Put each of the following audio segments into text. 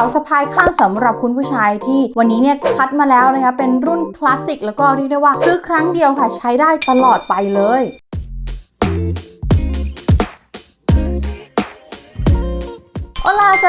ป๋าสะพายข้างสำหรับคุณผู้ชายที่วันนี้เนี่ยคัดมาแล้วนะคะเป็นรุ่นคลาสสิกแล้วก็เรียกได้ว่าซื้อครั้งเดียวค่ะใช้ได้ตลอดไปเลย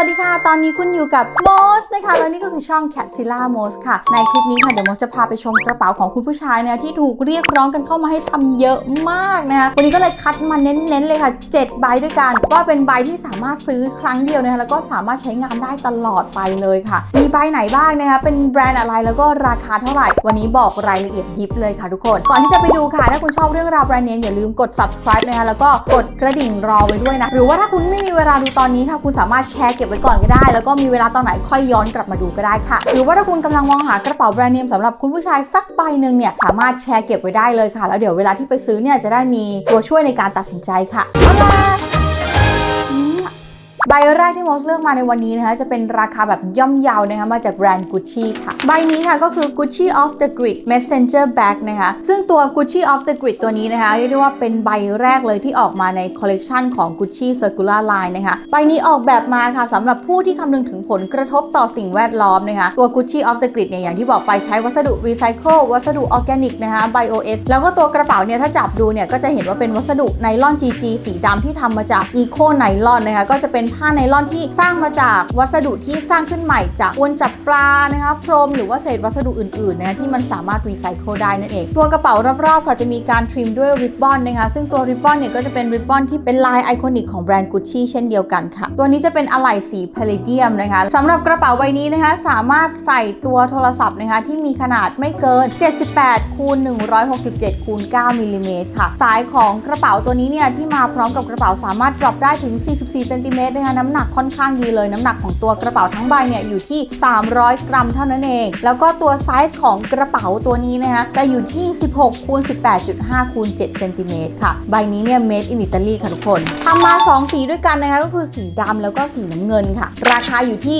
วัสดีค่ะ ตอนนี้คุณอยู่กับโมสนะคะแล้วนี่ก็คือช่อง c a t z i l l a m o s ค่ะ ในคลิปนี้ค่ะ เดี๋ยวโมสจะพาไปชมกระเป๋าของคุณผู้ชายเนี่ยที่ถูกเรียกร้องกันเข้ามาให้ทำเยอะมากนะคะวันนี้ก็เลยคัดมาเน้นๆเลยค่ะ7ใบด้วยกัน ว่าเป็นใบที่สามารถซื้อครั้งเดียวนะคะแล้วก็สามารถใช้งานได้ตลอดไปเลยค่ะ มีใบไหนบ้างนะคะเป็นแบรนด์อะไรแล้วก็ราคาเท่าไหร่ วันนี้บอกรายละเอียดยิบเลยค่ะทุกคน ก่อนที่จะไปดูค่ะ ถ้าคุณชอบเรื่องราวแบรนด์เนมอย่าลืมกด subscribe นะคะแล้วก็กดกระดิ่งรอไว้ด้วยนะหรือว่าถ้าคุณไม่มีเวลาดูตอนนี้ค่ะ คุณสามารถแชร์เก็บไว้ก่อนก็ได้ แล้วก็มีเวลาตอนไหนค่อยย้อนกลับมาดูก็ได้ค่ะ หรือว่าถ้าคุณกำลังมองหากระเป๋าแบรนด์เนมสำหรับคุณผู้ชายสักใบหนึ่งเนี่ยสามารถแชร์เก็บไว้ได้เลยค่ะ แล้วเดี๋ยวเวลาที่ไปซื้อเนี่ยจะได้มีตัวช่วยในการตัดสินใจค่ะเอาล่ะ ใบแรกที่โมสเลือกมาในวันนี้นะคะจะเป็นราคาแบบย่อมเยาวนะคะมาจากแบรนด์ Gucci ค่ะ ใบนี้ค่ะก็คือ Gucci off the grid messenger bag นะคะซึ่งตัว Gucci off the grid ตัวนี้นะคะเรียกได้ว่าเป็นใบแรกเลยที่ออกมาในคอลเลกชันของ Gucci circular line นะคะใบนี้ออกแบบมาค่ะสำหรับผู้ที่คำนึงถึงผลกระทบต่อสิ่งแวดล้อมนะคะตัว Gucci off the grid เนี่ยอย่างที่บอกไปใช้วัสดุรีไซเคิลวัสดุออร์แกนิกนะคะ BioS แล้วก็ตัวกระเป๋าเนี่ยถ้าจับดูเนี่ยก็จะเห็นว่าเป็นวัสดุไนลอน GG สีดำที่ทำมาจาก Eco ไนลอนนะคะก็จะเป็นผาไนลอนที่สร้างมาจากวัสดุที่สร้างขึ้นใหม่จากอวนจับปลานะคะพรมหรือว่าเศษวัสดุอื่นๆนะคะที่มันสามารถรีไซเคิลได้นั่นเองตัวกระเป๋ารอบๆค่ะจะมีการทริมด้วยริบบอนนะคะซึ่งตัวริบบอนเนี่ยก็จะเป็นริบบอนที่เป็นลายไอคอนิกของแบรนด์กุชชี่เช่นเดียวกันค่ะ ตัวนี้จะเป็นอะไหล่สีพาเลเดียมนะคะสำหรับกระเป๋าใบนี้นะคะสามารถใส่ตัวโทรศัพท์นะคะที่มีขนาดไม่เกิน 78คูณ167คูณ9มิลลิเมตรค่ะ สายของกระเป๋าตัวนี้เนี่ยที่มาพร้อมกับกระเป๋าสามารถ drop ได้ถึง 44เซนติเมตรนะคะน้ำหนักค่อนข้างดีเลยน้ำหนักของตัวกระเป๋าทั้งใบเนี่ยอยู่ที่ 300 กรัมเท่านั้นเอง แล้วก็ตัวไซส์ของกระเป๋าตัวนี้นะคะจะอยู่ที่ 16คูณ18.5คูณ7เซนติเมตรค่ะ ใบนี้เนี่ย made in Italy ค่ะทุกคนทำมา 2 สีด้วยกันนะคะก็คือสีดำแล้วก็สีน้ำเงินค่ะ ราคาอยู่ที่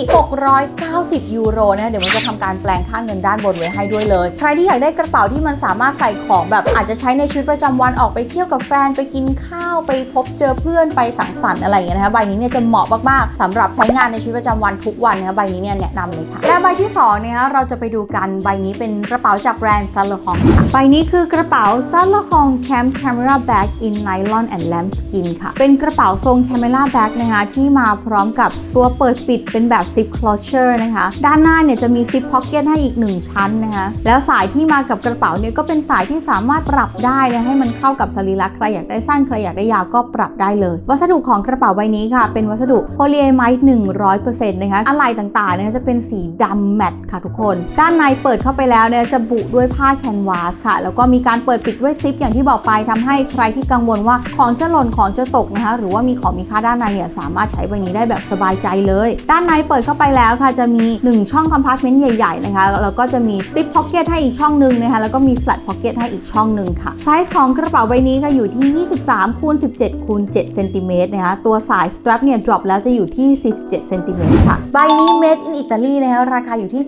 690 ยูโรนะะเดี๋ยวมันจะทำการแปลงค่าเงินด้านบนไว้ให้ด้วยเลย ใครที่อยากได้กระเป๋าที่มันสามารถใส่ของแบบอาจจะใช้ในชีวิตประจำวันออกไปเที่ยวกับแฟนไปกินข้าวไปพบเจอเพื่อนไปสังสรรค์อะไรอย่างเงี้ยนะคะใบนี้เนี่ยจะเหมาะมากๆสำหรับใช้งานในชีวิตประจำวันทุกวันนะใบนี้เนี่ยแนะนำเลยค่ะ และใบที่2เนี่ยเราจะไปดูกันใบนี้เป็นกระเป๋าจากแบรนด์ซัลลองค่ะใบนี้คือกระเป๋าซัลลอง Cam Camera Bag in Nylon and Lamb Skin ค่ะ เป็นกระเป๋าทรง Camera Bag นะคะที่มาพร้อมกับตัวเปิดปิดเป็นแบบ Zip Closure นะคะ ด้านหน้าเนี่ยจะมี Zip Pocket ให้อีก 1 ชั้นนะคะแล้วสายที่มากับกระเป๋าเนี่ยก็เป็นสายที่สามารถปรับได้นะให้มันเข้ากับสรีระใครอยากได้สั้นใครอยากได้ยาวก็ปรับได้เลย วัสดุของกระเป๋าใบนี้ค่ะ เป็นวัสดุโพลีเอไมด์100%นะคะอะไหล่ต่างๆเนี่ยจะเป็นสีดำแมตต์ค่ะทุกคน ด้านในเปิดเข้าไปแล้วเนี่ยจะบุด้วยผ้าแคนวาสค่ะ แล้วก็มีการเปิดปิดด้วยซิปอย่างที่บอกไปทำให้ใครที่กังวลว่าของจะหล่นของจะตกนะคะ หรือว่ามีของมีค่าด้านในเนี่ยสามารถใช้ใบนี้ได้แบบสบายใจเลย ด้านในเปิดเข้าไปแล้วค่ะจะมี 1 ช่องคอมพาร์ตเมนต์ใหญ่ๆนะคะแล้วก็จะมีซิปพ็อกเก็ตให้อีกช่องหนึ่งนะคะแล้วก็มีแฟลตพ็อกเก็ตให้อีกช่องหนึ่งค่ะไซส์ของกระเป๋าใบนี้ค่ะอยู่ที่ 23คูณ17คูณ7เซนติเมตรนะคะตัวสายสตรัปเนี่ย drop แล้วจะอยู่ที่ 47เซนติเมตรค่ะ ใบนี้ made in Italy นะคะราคาอยู่ที่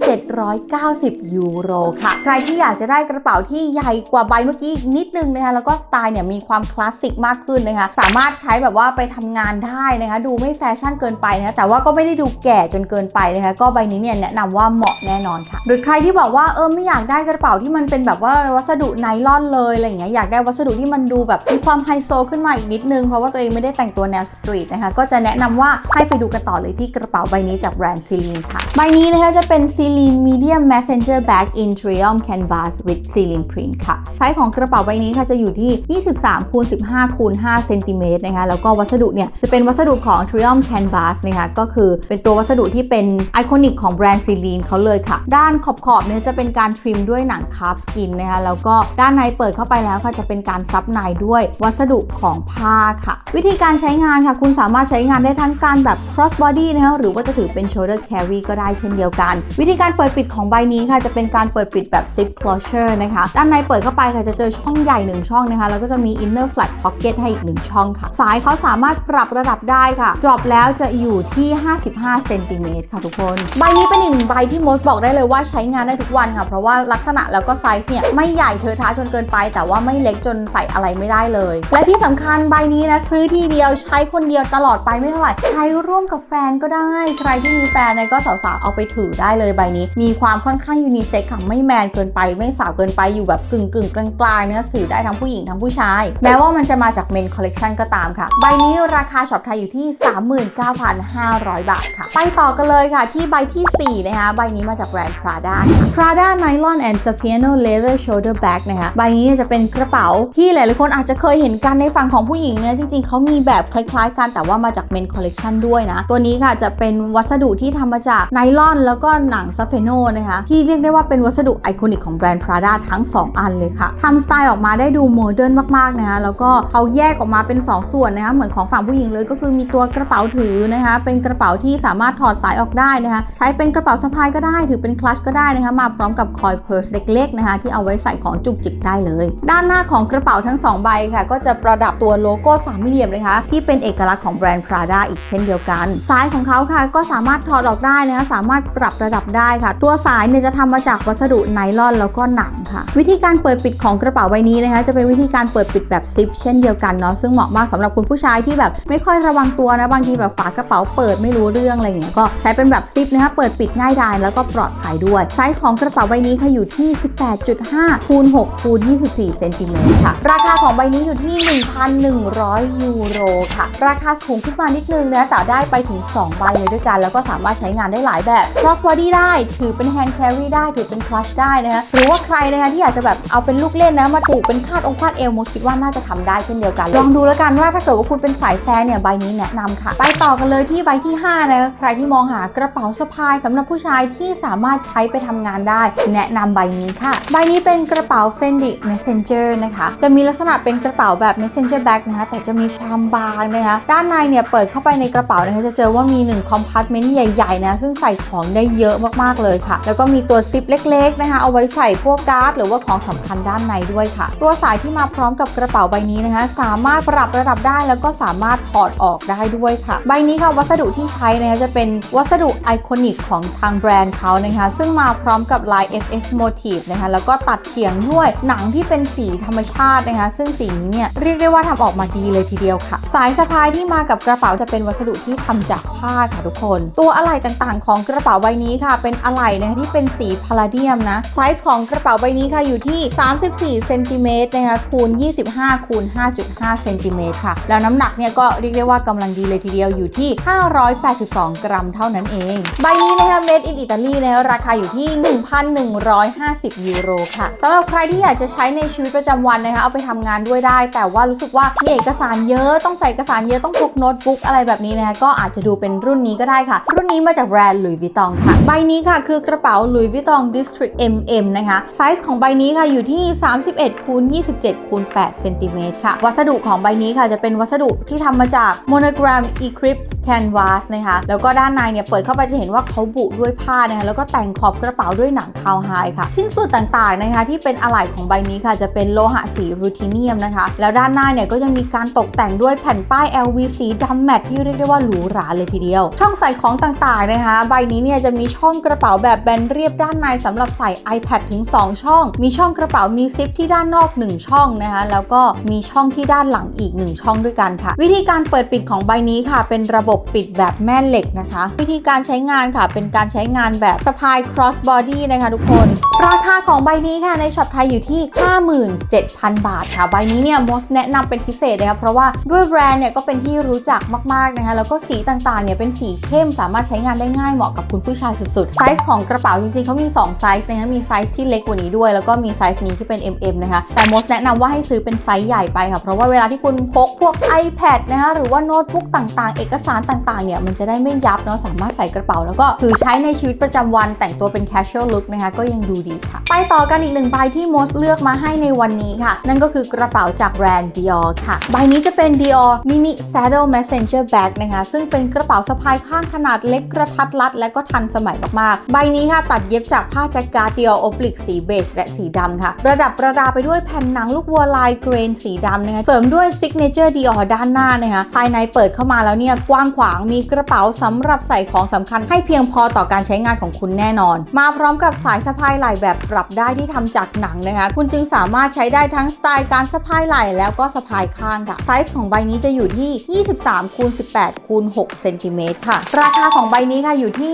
790 ยูโรค่ะ ใครที่อยากจะได้กระเป๋าที่ใหญ่กว่าใบเมื่อกี้นิดนึงนะคะแล้วก็สไตล์เนี่ยมีความคลาสสิกมากขึ้นนะคะสามารถใช้แบบว่าไปทำงานได้นะคะดูไม่แฟชั่นเกินไปนะคะแต่ว่าก็ไม่ได้ดูแก่จนเกินไปนะคะก็ใบนี้เนี่ยแนะนำว่าเหมาะแน่นอนค่ะ หรือใครที่บอกว่าเออไม่อยากได้กระเป๋าที่มันเป็นแบบว่าวัสดุไนล่อนเลยอะไรอย่างเงี้ยอยากได้วัสดุที่มันดูแบบมีความไฮโซขึ้นมาอีกนิดนึงเพราะว่าตัวเองไม่ได้แต่งตัวแนวสตรีทนะคะก็จะแนะนำว่าให้ไปดูกันต่อเลยที่กระเป๋าใบนี้จากแบรนด์ซีลีนค่ะ ใบนี้นะคะจะเป็น Celine Medium Messenger Bag in Triumph Canvas with Celine Print ค่ะไซส์ของกระเป๋าใบนี้ค่ะจะอยู่ที่ 23คูณ15คูณ5เซนติเมตรนะคะแล้วก็วัสดุเนี่ยจะเป็นวัสดุของ Triumph Canvas นะคะก็คือเป็นตัววัสดุที่เป็นไอคอนิกของแบรนด์ Celine เขาเลยค่ะ ด้านขอบๆเนี่ยจะเป็นการทริมด้วยหนังคาร์บสกินนะคะแล้วก็ด้านในเปิดเข้าไปแล้วค่ะจะเป็นการซับในด้วยวัสดุของผ้าค่ะ วิธีการใช้งานค่ะ คุณสามารถใช้งานได้ทั้งการแบบ cross body นะคะหรือว่าจะถือเป็น shoulder carry ก็ได้เช่นเดียวกัน วิธีการเปิดปิดของใบนี้ค่ะ จะเป็นการเปิดปิดแบบ zip closure นะคะ ด้านในเปิดเข้าไปค่ะจะเจอช่องใหญ่ 1 ช่องนะคะ แล้วก็จะมี inner flat pocket ให้อีก 1 ช่องค่ะ สายเขาสามารถปรับระดับได้ค่ะ drop แล้วจะอยู่ที่ 55เซนติเมตรค่ะทุกคน ใบนี้เป็นอีกหนึ่งใบที่มดบอกได้เลยว่าใช้งานได้ทุกวันค่ะ เพราะว่าลักษณะแล้วก็ไซส์เนี่ยไม่ใหญ่เทอะทะจนเกินไป แต่ว่าไม่เล็กจนใส่อะไรไม่ได้เลย และที่สำคัญใบนี้นะซื้อทีเดียวใช้คนเดียวตลอดไปไม่เท่าไหร่ใช้ร่วมกับแฟนก็ได้ ใครที่มีแฟนเนี่ยก็สาวๆเอาไปถือได้เลยใบนี้ มีความค่อนข้างยูนิเซ็กค่ะไม่แมนเกินไปไม่สาวเกินไปอยู่แบบกึ่งกึ่งๆกลางๆเนื้อสื่อได้ทั้งผู้หญิงทั้งผู้ชาย แม้ว่ามันจะมาจากเมนคอลเล t ชันก็ตามค่ะ ใบนี้ราคาช็อปไทยอยู่ที่ 39,500 บาทค่ะ ไปต่อกันเลยค่ะที่ใบทีสี่ 4 นะคะ ใบนี้มาจากแบรนด์ Prada ค่ะ Prada Nylon and Saffiano Leather Shoulder Bag นะคะ ใบนี้จะเป็นกระเป๋าที่หลายๆคนอาจจะเคยเห็นกันในฝั่งของผู้หญิงเนี่ยจริงๆเขามีแบบคล้ายๆกันแต่ว่ามาจากเมนคอลเล t ชันด้วยนะ ตัวนี้ค่ะจะเป็นวัสดุที่ทำมาจากไนลอน แล้วก็หนังซัฟเฟโนนะคะที่เรียกได้ว่าเป็นวัสดุไอคอนิกของแบรนด์ Prada ทั้ง 2 อันเลยค่ะทำสไตล์ออกมาได้ดูโมเดิร์นมากๆนะคะแล้วก็เขาแยกออกมาเป็น 2 ส่วนนะคะเหมือนของฝั่งผู้หญิงเลยก็คือมีตัวกระเป๋าถือนะคะเป็นกระเป๋าที่สามารถถอดสายออกได้นะคะใช้เป็นกระเป๋าสะพายก็ได้ ถือเป็นคลัชก็ได้นะคะมาพร้อมกับคอยเพิร์สเล็กๆนะคะที่เอาไว้ใส่ของจุกจิกได้เลย ด้านหน้าของกระเป๋าทั้ง 2 ใบค่ะ ก็จะประดับตัวโลโก้สามเหลี่ยมนะคะที่เป็นเอกลักษณ์ของแบรนด์ Prada อีกเช่นเดียวกัน สายของเขาค่ะก็สามารถถอดออกได้นะคะสามารถปรับระดับได้ค่ะ ตัวสายเนี่ยจะทำมาจากวัสดุไนลอนแล้วก็หนังค่ะ วิธีการเปิดปิดของกระเป๋าใบนี้นะคะจะเป็นวิธีการเปิดปิดแบบซิปเช่นเดียวกันเนาะซึ่งเหมาะมากสำหรับคุณผู้ชายที่แบบไม่ค่อยระวังตัวนะบางทีแบบฝากระเป๋าเปิดไม่รู้เรื่องอะไรเงี้ยก็ใช้เป็นแบบซิปนะคะเปิดปิดง่ายดายแล้วก็ปลอดภัยด้วยไซส์ของกระเป๋าใบนี้ค่ะอยู่ที่ 18.5คูณ6คูณ24เซนติเมตรค่ะราคาของใบนี้อยู่ที่ 1,100 ยูโรค่ะ ราคาสูงขึ้นมานิดนึงนะแต่ได้ไปถึง 2 ใบเลยด้วยกัน แล้วก็สามารถใช้งานได้หลายแบบ cross body ได้ ถือเป็น hand carry ได้ ถือเป็น clutch ได้นะคะหรือว่าใครนะคะที่อยากจะแบบเอาเป็นลูกเล่นนะมาผูกเป็นคาดองคาดเอวโมคิดว่าน่าจะทำได้เช่นเดียวกัน ลองดูแล้วกันว่าถ้าเกิดว่าคุณเป็นสายแฟนเนี่ยใบนี้แนะนำค่ะ ไปต่อกันเลยที่ใบที่5นะคะใครที่มองหากระเป๋าสะพายสำหรับผู้ชายที่สามารถใช้ไปทำงานได้ แนะนำใบนี้ค่ะ ใบนี้เป็นกระเป๋า Fendi Messenger นะคะจะมีลักษณะเป็นกระเป๋าแบบ Messenger bag นะคะแต่จะมีความบางนะคะด้านในเนี่ยเปิดเข้าไปในกระเป๋านะคะจะเจอว่ามี1 compartment ใหญ่ๆนะซึ่งใส่ของได้เยอะมากๆเลยค่ะ แล้วก็มีตัวซิปเล็กๆนะคะเอาไว้ใส่พวกการ์ดหรือว่าของสำคัญด้านในด้วยค่ะ ตัวสายที่มาพร้อมกับกระเป๋าใบนี้นะคะสามารถปรับระดับได้แล้วก็สามารถถอดออกได้ด้วยค่ะ ใบนี้ค่ะวัสดุที่ใช้นะคะจะเป็นวัสดุไอคอนิกของทางแบรนด์เขานะคะซึ่งมาพร้อมกับลาย FF Motif นะคะแล้วก็ตัดเฉียงด้วยหนังที่เป็นสีธรรมชาตินะคะซึ่งสีนี้เนี่ยเรียกได้ว่าทำออกมาดีเลยทีเดียวค่ะ สายสะพายที่มากับกระเป๋าจะเป็นวัสดุที่ทำจากผ้าค่ะทุกคน ตัวอะไหล่ต่างๆ ของกระเป๋าใบนี้ค่ะ เป็นอะไหล่นะคะที่เป็นสีพาราเดียมนะไซส์ของกระเป๋าใบนี้ค่ะอยู่ที่ 34เซนติเมตรนะคะคูณ 25คูณ5.5เซนติเมตรค่ะ แล้วน้ำหนักเนี่ยก็เรียกได้ว่ากำลังดีเลยทีเดียวอยู่ที่ 582 กรัมเท่านั้นเอง ใบนี้นะคะ made in Italy นะคะราคาอยู่ที่ 1,150 ยูโรค่ะสำหรับใครที่อยากจะใช้ในชีวิตประจำวันนะคะเอาไปทำงานด้วยได้ แต่ว่ารู้สึกว่ามีเอกสารเยอะต้องใส่เอกสารเยอะต้องพกโน้ตบุ๊กอะไรแบบนี้นะคะก็อาจจะดูเป็นรุ่นนี้ก็ได้ค่ะ รุ่นนี้มาจากแบรนด์ Louis Vuitton ค่ะ ใบนี้ค่ะคือกระเป๋า Louis Vuitton District MM นะคะไซส์ของใบนี้ค่ะอยู่ที่ 31คูณ27คูณ8เซนติเมตรค่ะ วัสดุของใบนี้ค่ะจะเป็นวัสดุที่ทำมาจาก Monogram Eclipse Canvas นะคะแล้วก็ด้านในเนี่ยเปิดเข้าไปจะเห็นว่าเขาบุด้วยผ้านะคะแล้วก็แต่งขอบกระเป๋าด้วยหนังคาวไฮค่ะ ชิ้นส่วนต่างๆนะคะที่เป็นอะไหล่ของใบนี้ค่ะจะเป็นโลหะสีรูทิเนียมนะคะ แล้วด้านหน้าเนี่ยก็ยังมีการตกแต่งด้วยแผ่นป้าย LV สีดำแมตที่เรียกได้ว่าหรูหราเลยทีเดียว ช่องใส่ของต่างๆนะคะ ใบนี้เนี่ยจะมีช่องกระเป๋าแบบแบนเรียบด้านในสำหรับใส่ iPad ถึง 2 ช่อง มีช่องกระเป๋ามีซิปที่ด้านนอก 1 ช่องนะคะแล้วก็มีช่องที่ด้านหลังอีก 1 ช่องด้วยกันค่ะ วิธีการเปิดปิดของใบนี้ค่ะ เป็นระบบปิดแบบแม่เหล็กนะคะ วิธีการใช้งานค่ะ เป็นการใช้งานแบบสะพาย cross body นะคะทุกคน ราคาของใบนี้ค่ะในช็อปไทยอยู่ที่ 57,000 บาทค่ะ ใบนี้เนี่ยมอสแนะนำเป็นพิเศษนะคะเพราะว่าด้วยแบรนด์เนี่ยก็เป็นที่รู้จักมากๆนะคะ แล้วก็สีต่างๆเนี่ยเป็นสีเข้มสามารถใช้งานได้ง่ายเหมาะกับคุณผู้ชายสุดๆ ไซส์ของกระเป๋าจริงๆเขามี 2 ไซส์นะคะ มีไซส์ที่เล็กกว่านี้ด้วย แล้วก็มีไซส์นี้ที่เป็น MM นะคะ แต่มอสแนะนำว่าให้ซื้อเป็นไซส์ใหญ่ไปค่ะ เพราะว่าเวลาที่คุณพกพวก iPad นะคะ หรือว่าโน้ตบุ๊กต่างๆ เอกสารต่างๆ เนี่ย มันจะได้ไม่ยับเนาะ สามารถใส่กระเป๋าแล้วก็ถือใช้ในชีวิตประจำวัน แต่งตัวเป็น casual look นะคะ ก็ยังดูดีค่ะ ไปต่อกันอีกหนึ่งใบที่มอสเลือกมาให้ในวันนี้ค่ะ นั่นก็คือกระเป๋าจากแบรนด์ Dior ค่ะ ใบนี้จะเป็น Dior Mini Saddle Messenger Bag นะคะซึ่งเป็นกระเป๋าสะพายข้างขนาดเล็กกระทัดรัดและก็ทันสมัยมากๆ ใบนี้ค่ะตัดเย็บจากผ้าแจ็คการ์ด Dior Oblique สีเบจและสีดำค่ะ ระดับประดาไปด้วยแผ่นหนังลูกวัวลายเกรนสีดำนะคะเสริมด้วย Signature Dior ด้านหน้านะคะภายในเปิดเข้ามาแล้วเนี่ยกว้างขวางมีกระเป๋าสำหรับใส่ของสำคัญให้เพียงพอต่อการใช้งานของคุณแน่นอน มาพร้อมกับสายสะพายไหล่แบบปรับได้ที่ทำจากหนังนะคะคุณจึงสามารถใช้ได้ทั้งสไตล์การสะพายไหล่แล้วก็สะพายข้างค่ะไซส์ของใบนี้จะอยู่ที่ 23คูณ18คูณ6เซนติเมตรค่ะ ราคาของใบนี้ค่ะอยู่ที่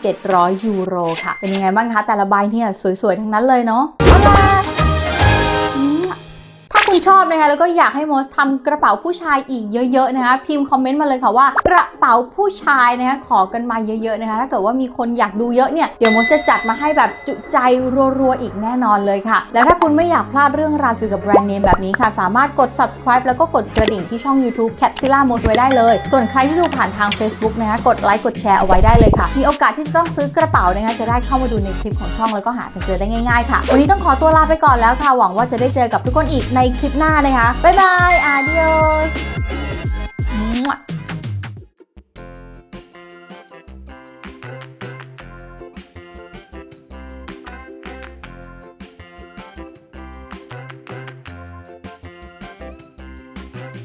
1,700 ยูโรค่ะ เป็นยังไงบ้างคะ แต่ละใบเนี่ยสวยๆ ทั้งนั้นเลยเนาะ คุณชอบนะคะแล้วก็อยากให้โมสทำกระเป๋าผู้ชายอีกเยอะๆนะคะพิมพ์คอมเมนต์มาเลยค่ะว่ากระเป๋าผู้ชายนะคะขอกันมาเยอะๆนะคะถ้าเกิดว่ามีคนอยากดูเยอะเนี่ยเดี๋ยวโมสจะจัดมาให้แบบจุใจรัวๆอีกแน่นอนเลยค่ะ และถ้าคุณไม่อยากพลาดเรื่องราวเกี่ยวกับแบรนด์เนมแบบนี้ค่ะ สามารถกด subscribe แล้วก็กดกระดิ่งที่ช่อง YouTube Catzilla m o s ไว้ได้เลย ส่วนใครที่ดูผ่านทาง Facebook นะคะกดไลค์กดแชร์เอาไว้ได้เลยค่ะ มีโอกาสที่จะต้องซื้อกระเป๋านะคะจะได้เข้ามาดูในคลิปของช่องแล้วก็หาเจอได้ง่ายๆค่ะวันนี้ต้องขอตัวลาไปก่อนแล้วค่ะหวังว่าจะได้เจอกับทุกคนอีกในคลิปคลิปหน้านะคะ บ๊ายบายอาเดียส